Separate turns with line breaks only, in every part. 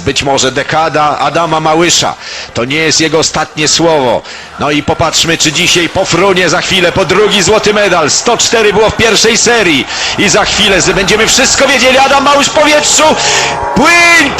być może dekada Adama Małysza. To nie jest jego ostatnie słowo. No i popatrzmy, czy dzisiaj pofrunie za chwilę po drugi złoty medal. 104 było w pierwszej serii. I za chwilę będziemy wszystko wiedzieli. Adam Małysz w powietrzu. Płyń!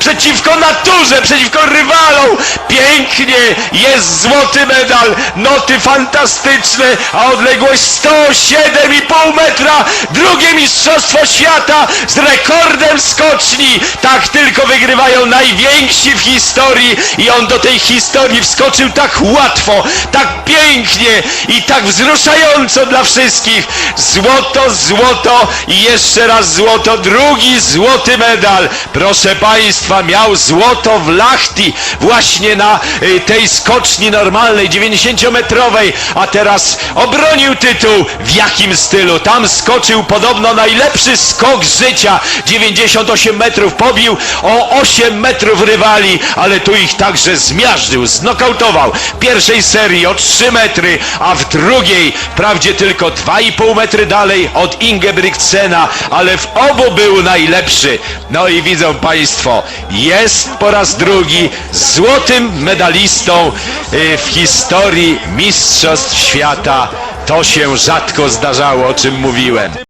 Przeciwko naturze, przeciwko rywalom! Pięknie! Jest złoty medal! Noty fantastyczne! A odległość 107,5 metra! Drugie Mistrzostwo Świata z rekordem skoczni! Tak tylko wygrywają najwięksi w historii i on do tej historii wskoczył tak łatwo, tak pięknie i tak wzruszająco dla wszystkich. Złoto, złoto i jeszcze raz złoto, drugi złoty medal. Proszę Państwa, miał złoto w Lachti właśnie na y, tej skoczni normalnej, 90-metrowej, a teraz obronił tytuł. W jakim stylu? Tam skoczył podobno najlepszy skok życia. 98 metrów pobił o 8 metrów rywali, ale tu ich także zmiażdżył, znokautował. W pierwszej serii o 3 metry, a w drugiej wprawdzie tylko 2,5 metry dalej od Ingebrigtsena, ale w obu był najlepszy. No i widzą Państwo, jest po raz drugi złotym medalistą y, w historii Mistrzostw Świata. To się rzadko zdarzało, o czym mówiłem.